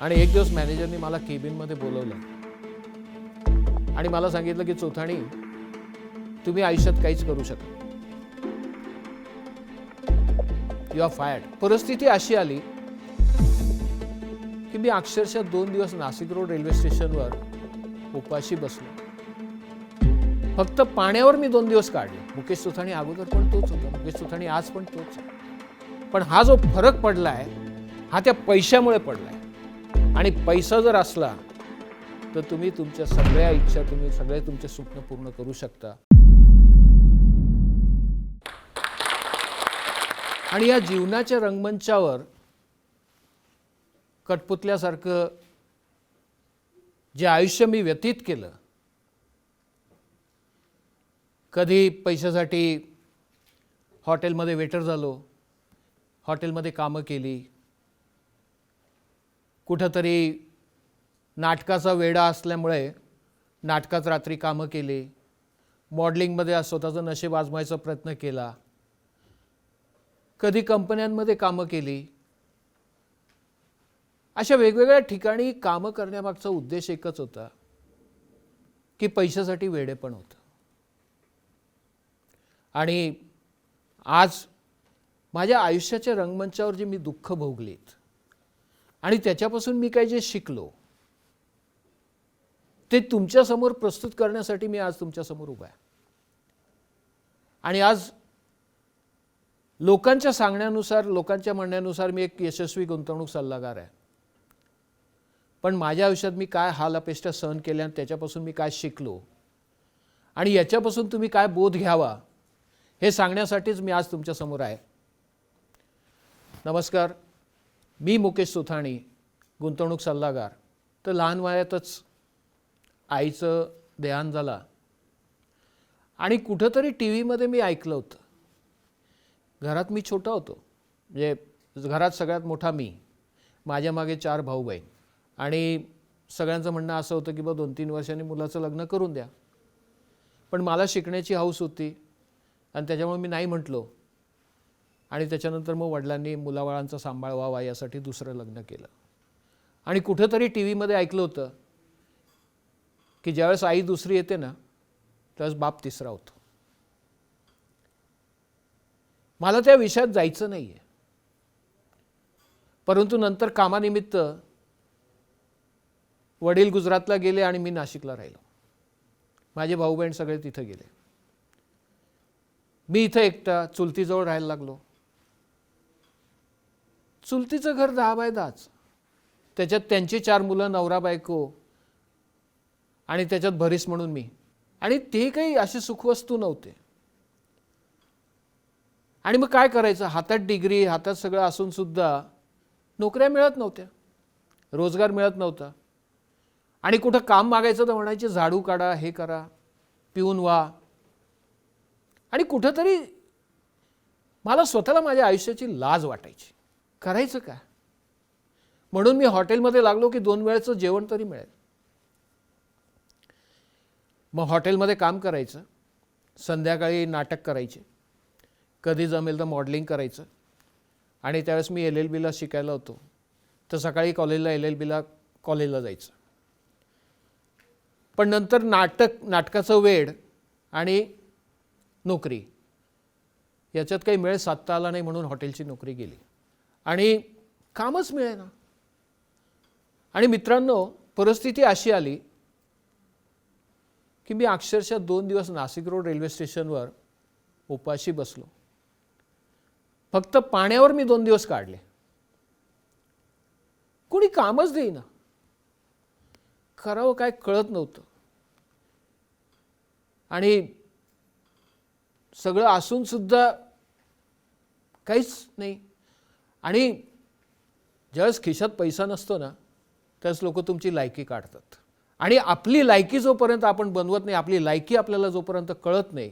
आणि एक दिवस मॅनेजरनी मला केबिनमध्ये बोलवलं. आणि मला सांगितलं की चोथाणी तुम्ही आयुष्यात काहीच करू शकत यू आर फायर्ड परिस्थिती अशी आली की मी अक्षरशः दोन दिवस नाशिक रोड रेल्वे स्टेशनवर उपाशी बसलो. फक्त पाण्यावर मी दोन दिवस काढले. मुकेश सुथाणी अगोदर पण तोच होता. मुकेश सुथाणी आज पण तोच पण हा जो फरक पडलाय हा त्या पैशामुळे पडलाय. आणि पैसा जर असला तर तुम्ही तुमच्या सगळ्या इच्छा तुम्ही सगळे तुमचे स्वप्न पूर्ण करू शकता. आणि या जीवनाच्या रंगमंचावर कटपुतल्यासारखं जे आयुष्य मी व्यतीत केलं कधी पैशासाठी हॉटेलमध्ये वेटर झालो हॉटेलमध्ये कामं केली कुठंतरी नाटकाचा वेडा असल्यामुळे नाटकात रात्री कामं केली. मॉडलिंगमध्ये स्वतःचं नशीब आजमायचा प्रयत्न केला. कधी कंपन्यांमध्ये कामं केली. अशा वेगवेगळ्या ठिकाणी कामं करण्यामागचा उद्देश एकच होता की पैशासाठी वेडे पण होतं. आणि आज माझ्या आयुष्याच्या रंगमंचावर जी मी दुःख भोगलीत आणि त्याच्यापासून मी काय जे शिकलो ते तुमच्यासमोर प्रस्तुत करण्यासाठी मी आज तुमच्यासमोर उभा आहे. आणि आज लोकांच्या सांगण्यानुसार लोकांच्या म्हणण्यानुसार मी एक यशस्वी गुंतवणूक सल्लागार आहे. पण माझ्या आयुष्यात मी काय हाल अपेष्टा सहन केल्या आणि त्याच्यापासून मी काय शिकलो आणि याच्यापासून तुम्ही काय बोध घ्यावा हे सांगण्यासाठीच मी आज तुमच्यासमोर आहे. नमस्कार. मी मुकेश सुथाणी गुंतवणूक सल्लागार. तर लहान वयातच आईचं देहान झाला. आणि कुठंतरी टी व्हीमध्ये मी ऐकलं होतं. घरात मी छोटा होतो. म्हणजे घरात सगळ्यात मोठा मी. माझ्या मागे चार भाऊ बहीण आणि सगळ्यांचं म्हणणं असं होतं की बा दोन तीन वर्षांनी मुलाचं लग्न करून द्या. पण मला शिकण्याची हौस होती. आणि त्याच्यामुळे मी नाही म्हटलो. आणि त्याच्यानंतर मग वडिलांनी मुलाबाळांचा सांभाळ व्हावा यासाठी दुसरं लग्न केलं. आणि कुठंतरी टी व्हीमध्ये ऐकलं होतं की ज्यावेळेस आई दुसरी येते ना त्यावेळेस बाप तिसरा होतो. मला त्या विषयात जायचं नाही आहे परंतु नंतर कामानिमित्त वडील गुजरातला गेले आणि मी नाशिकला राहिलो. माझे भाऊ बहीण सगळे तिथं गेले. मी इथं एकटा चुलतीजवळ राहायला लागलो. चुलतीचं घर दहा बाय दहाच. त्याच्यात त्यांची चार मुलं नवरा बायको आणि त्याच्यात भरीस म्हणून मी. आणि ते काही असे सुखवस्तू नव्हते. आणि मग काय करायचं? हातात डिग्री हातात सगळं असून सुद्धा नोकऱ्या मिळत नव्हत्या. रोजगार मिळत नव्हता. आणि कुठं काम मागायचं तर म्हणायचे झाडू काढा हे करा पिऊन व्हा आणि कुठंतरी मला स्वतःला माझ्या आयुष्याची लाज वाटायची. करायचं का म्हणून मी हॉटेलमध्ये लागलो की दोन वेळचं जेवण तरी मिळेल. मग हॉटेलमध्ये काम करायचं. संध्याकाळी नाटक करायचे. कधी जमेल तर मॉडेलिंग करायचं. आणि त्यावेळेस मी एल एल बीला शिकायला होतो. तर सकाळी कॉलेजला एल एल बीला कॉलेजला जायचं. पण नंतर नाटक नाटकाचं वेळ आणि नोकरी. याच्यात काही वेळ साधता आला नाही म्हणून हॉटेलची नोकरी गेली. आणि कामच मिळेना. आणि मित्रांनो परिस्थिती अशी आली की मी अक्षरशः दोन दिवस नाशिक रोड रेल्वे स्टेशनवर उपाशी बसलो. फक्त पाण्यावर मी दोन दिवस काढले. कोणी कामच देईना. करावं काय कळत नव्हतं. आणि सगळं असून सुद्धा काहीच नाही. आणि ज्यावेळेस खिशात पैसा नसतो ना त्यावेळेस लोक तुमची लायकी काढतात. आणि आपली लायकी जोपर्यंत आपण बनवत नाही आपली लायकी आपल्याला जोपर्यंत कळत नाही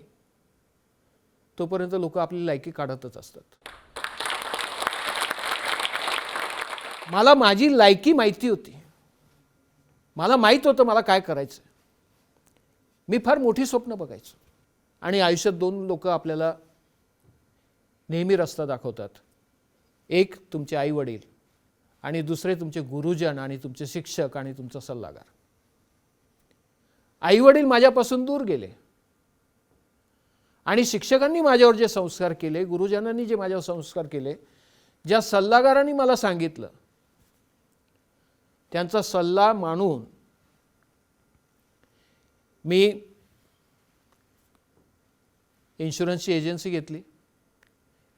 तोपर्यंत लोक आपली लायकी काढतच असतात. मला माझी लायकी माहिती होती. मला माहीत होतं मला काय करायचं. मी फार मोठी स्वप्न बघायचो. आणि आयुष्यात दोन लोक आपल्याला नेहमी रस्ता दाखवतात. एक तुमचे आई वडील आणि दुसरे तुमचे गुरुजन आणि तुमचे शिक्षक आणि तुमचा सल्लागार. आईवडील माझ्यापासून दूर गेले. आणि शिक्षकांनी माझ्यावर जे संस्कार केले गुरुजनांनी जे माझ्यावर संस्कार केले ज्या सल्लागारांनी मला सांगितलं त्यांचा सल्ला मानून मी इन्शुरन्सची एजन्सी घेतली.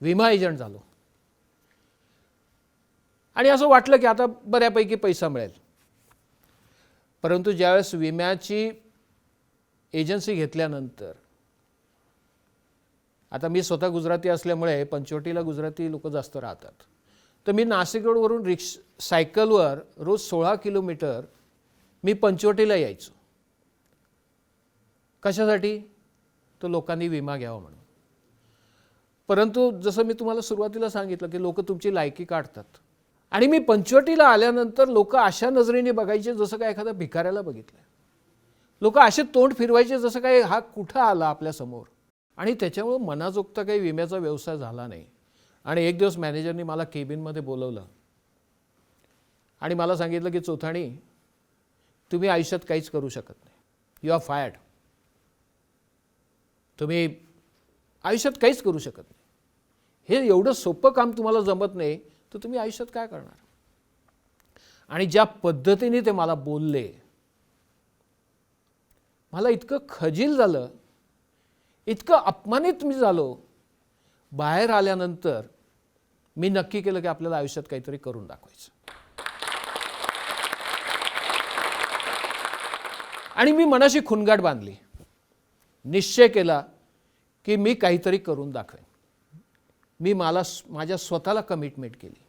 विमा एजंट झालो. आणि असं वाटलं की आता बऱ्यापैकी पैसा मिळेल. परंतु ज्यावेळेस विम्याची एजन्सी घेतल्यानंतर आता मी स्वतः गुजराती असल्यामुळे पंचवटीला गुजराती लोक जास्त राहतात. तर मी नाशिक रोडवरून रिक्ष सायकलवर रोज सोळा किलोमीटर मी पंचवटीला यायचो. कशासाठी? तर लोकांनी विमा घ्यावा म्हणून. परंतु जसं मी तुम्हाला सुरुवातीला सांगितलं की लोक तुमची लायकी काढतात. आणि मी पंचवटीला आल्यानंतर लोक अशा नजरेने बघायचे जसं काय एखाद्या भिकाऱ्याला बघितलं लोक असे तोंड फिरवायचे जसं काय हा कुठं आला आपल्यासमोर आणि त्याच्यामुळं मनाजोगता काही विम्याचा व्यवसाय झाला नाही. आणि एक दिवस मॅनेजरनी मला केबिनमध्ये बोलवलं. आणि मला सांगितलं की चोथाणी तुम्ही आयुष्यात काहीच करू शकत नाही. यू आर फायर्ड तुम्ही आयुष्यात काहीच करू शकत नाही. हे एवढं सोपं काम तुम्हाला जमत नाही. तर तुम्ही आयुष्यात काय करणार? आणि ज्या पद्धतीने ते मला बोलले मला इतकं खजील झालं इतकं अपमानित मी झालो बाहेर आल्यानंतर मी नक्की केलं की आपल्याला आयुष्यात काहीतरी करून दाखवायचं. आणि मी मनाशी खुणगाट बांधली. निश्चय केला की मी काहीतरी करून दाखवेन. मी मला माझ्या स्वतःला कमिटमेंट केली.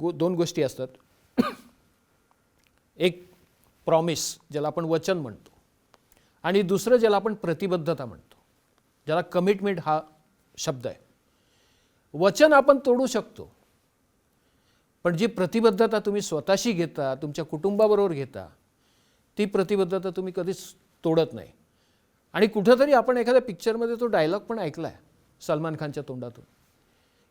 गो दोन गोष्टी असतात. एक प्रॉमिस ज्याला आपण वचन म्हणतो. आणि दुसरं ज्याला आपण प्रतिबद्धता म्हणतो. ज्याला कमिटमेंट हा शब्द आहे. वचन आपण तोडू शकतो. पण जी प्रतिबद्धता तुम्ही स्वतःशी घेता तुमच्या कुटुंबाबरोबर घेता ती प्रतिबद्धता तुम्ही कधीच तोडत नाही. आणि कुठंतरी आपण एखाद्या पिक्चरमध्ये तो डायलॉग पण ऐकला आहे सलमान खानच्या तोंडातून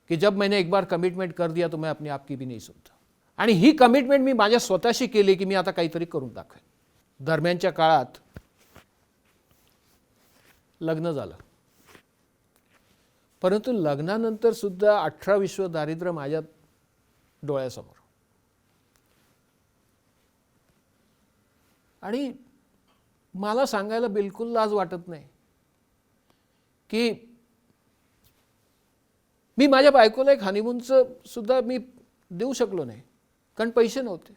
की जब मैंने एक बार कमिटमेंट कर दिया तो मैं अपने आप की भी नाही सुनता. आणि ही कमिटमेंट मी माझ्या स्वतःशी केली की मी आता काहीतरी करून दाखवेन. दरम्यानच्या काळात लग्न झालं. परंतु लग्नानंतर सुद्धा अठरा विश्व दारिद्र्य माझ्या डोळ्यासमोर. आणि मला सांगायला बिलकुल लाज वाटत नाही. की मी माझ्या बायकोला एक हनीमूनचं सुद्धा मी देऊ शकलो नाही. कारण पैसे नव्हते.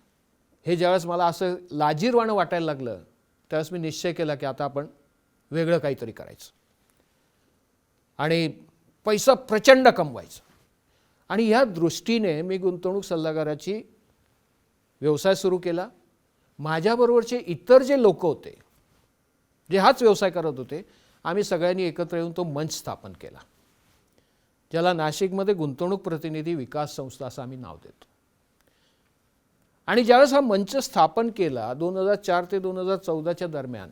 हे ज्यावेळेस मला असं लाजीरवाणं वाटायला लागलं त्यावेळेस मी निश्चय केला की आता आपण वेगळं काहीतरी करायचं. आणि पैसा प्रचंड कमवायचा. आणि ह्या दृष्टीने मी गुंतवणूक सल्लागाराची व्यवसाय सुरू केला. माझ्याबरोबरचे इतर जे लोक होते जे हाच व्यवसाय करत होते आम्ही सगळ्यांनी एकत्र येऊन तो मंच स्थापन केला. ज्याला नाशिकमध्ये गुंतवणूक प्रतिनिधी विकास संस्था असं आम्ही नाव देतो. आणि ज्यावेळेस हा मंच स्थापन केला दोन हजार चार ते दोन हजार चौदाच्या दरम्यान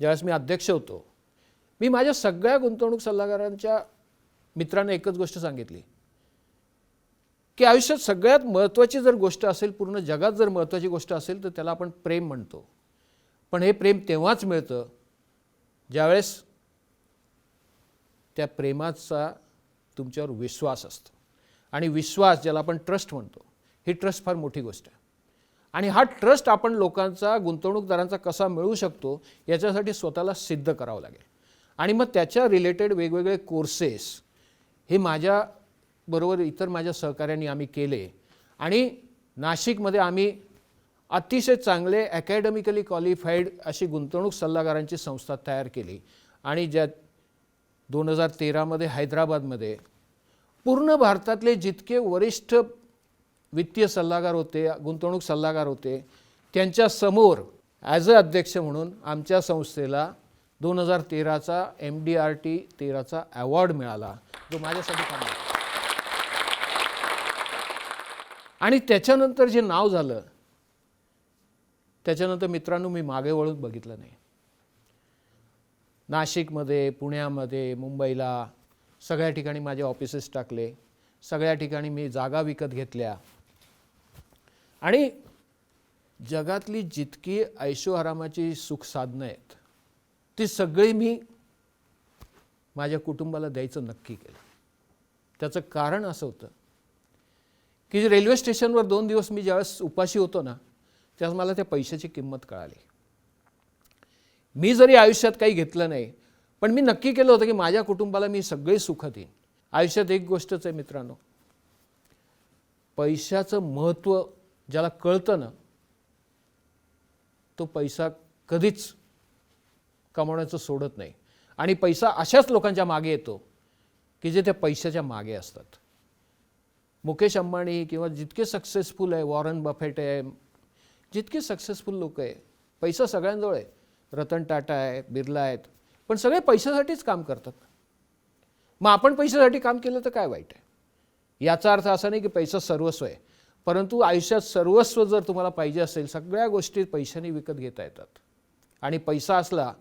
ज्यावेळेस मी अध्यक्ष होतो मी माझ्या सगळ्या गुंतवणूक सल्लागारांच्या मित्रांना एकच गोष्ट सांगितली की आयुष्यात सगळ्यात महत्त्वाची जर गोष्ट असेल पूर्ण जगात जर महत्त्वाची गोष्ट असेल तर त्याला आपण प्रेम म्हणतो. पण हे प्रेम तेव्हाच मिळतं ज्यावेळेस त्या प्रेमाचा तुमच्यावर विश्वास असतो. आणि विश्वास ज्याला आपण ट्रस्ट म्हणतो ही ट्रस्ट फार मोठी गोष्ट आहे. आणि हा ट्रस्ट आपण लोकांचा गुंतवणूकदारांचा कसा मिळवू शकतो याच्यासाठी स्वतःला सिद्ध करावं लागेल. आणि मग त्याच्या रिलेटेड वेगवेगळे कोर्सेस हे माझ्याबरोबर इतर माझ्या सहकाऱ्यांनी आम्ही केले. आणि नाशिकमध्ये आम्ही अतिशय चांगले अकॅडमिकली क्वालिफाईड अशी गुंतवणूक सल्लागारांची संस्था तयार केली. आणि ज्या दोन हजार तेरामध्ये हैदराबादमध्ये पूर्ण भारतातले जितके वरिष्ठ वित्तीय सल्लागार होते गुंतवणूक सल्लागार होते त्यांच्यासमोर ॲज अ अध्यक्ष म्हणून आमच्या संस्थेला दोन हजार तेराचा एम डी आर टी तेराचा अवॉर्ड मिळाला. जो माझ्यासाठी आणि त्याच्यानंतर जे नाव झालं त्याच्यानंतर मित्रांनो मी मागे वळून बघितलं नाही. नाशिकमध्ये पुण्यामध्ये मुंबईला सगळ्या ठिकाणी माझे ऑफिसेस टाकले. सगळ्या ठिकाणी मी जागा विकत घेतल्या. आणि जगातली जितकी ऐशोआरामाची सुखसाधनं आहेत ती सगळी मी माझ्या कुटुंबाला द्यायचं नक्की केलं. त्याचं कारण असं होतं की रेल्वे स्टेशनवर दोन दिवस मी ज्यावेळेस उपाशी होतो ना त्यात मला त्या पैशाची किंमत कळाली. मी जरी आयुष्यात काही घेतलं नाही पण मी नक्की केलं होतं की माझ्या कुटुंबाला मी सगळे सुख देईन. आयुष्यात एक गोष्टच आहे मित्रांनो. पैशाचं महत्त्व ज्याला कळतं ना तो पैसा कधीच कमावण्याचं सोडत नाही. आणि पैसा अशाच लोकांच्या मागे येतो की जे त्या पैशाच्या मागे असतात. मुकेश अंबानी किंवा जितके सक्सेसफुल आहे वॉरन बफेट आहे जितके सक्सेसफुल लोक आहे पैसा सगळ्यांजवळ आहे. रतन टाटा आहे बिर्ला आहेत. पण सगळे पैशासाठीच काम करतात. मग आपण पैशासाठी काम केलं तर काय वाईट आहे? याचा अर्थ असा नाही की पैसा सर्वस्व आहे. परंतु आयुष्यात सर्वस्व जर तुम्हाला पाहिजे असेल सगळ्या गोष्टी पैशाने विकत घेता येतात. आणि पैसा असला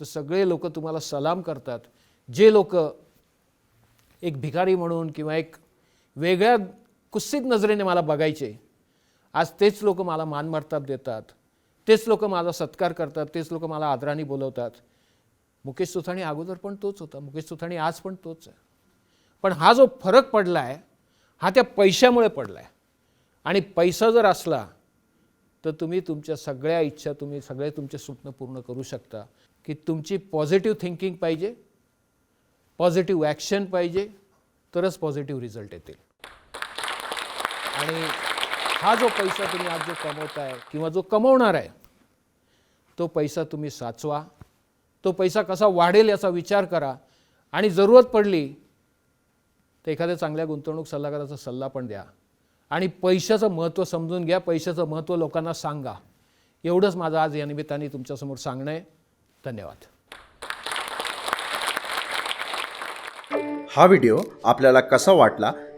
तर सगळे लोक तुम्हाला सलाम करतात. जे लोक एक भिकारी म्हणून किंवा एक वेगळ्या कुस्सीत नजरेने मला बघायचे आज तेच लोक मला मानमर्ताप देतात. तेच लोक माझा सत्कार करतात. तेच लोक मला आदराने बोलवतात. मुकेश सुथाणी अगोदर पण तोच होता. मुकेश सुथाणी आज पण तोच आहे. पण हा जो फरक पडला आहे हा त्या पैशामुळे पडला आहे आणि पैसा जर असला तर तुम्ही तुमच्या सगळ्या इच्छा तुम्ही सगळे तुमचे स्वप्न पूर्ण करू शकता. की तुमची पॉझिटिव्ह थिंकिंग पाहिजे पॉझिटिव्ह ॲक्शन पाहिजे तरच पॉझिटिव्ह रिझल्ट येतील. आणि हा जो पैसा तुम्ही आज जो कमवताय किंवा जो कमवणार आहे तो पैसा तुम्ही साचवा. तो पैसा कसा वाढेल याचा विचार करा. आणि जरूरत पडली तर एखाद्या चांगल्या गुंतवणूक सल्लागाराचा सल्ला पण द्या. आणि पैशाचं महत्त्व समजून घ्या पैशाचं महत्त्व लोकांना सांगा. एवढंच माझं आज या निमित्ताने तुमच्यासमोर सांगणं आहे. धन्यवाद. हा व्हिडिओ आपल्याला कसा वाटला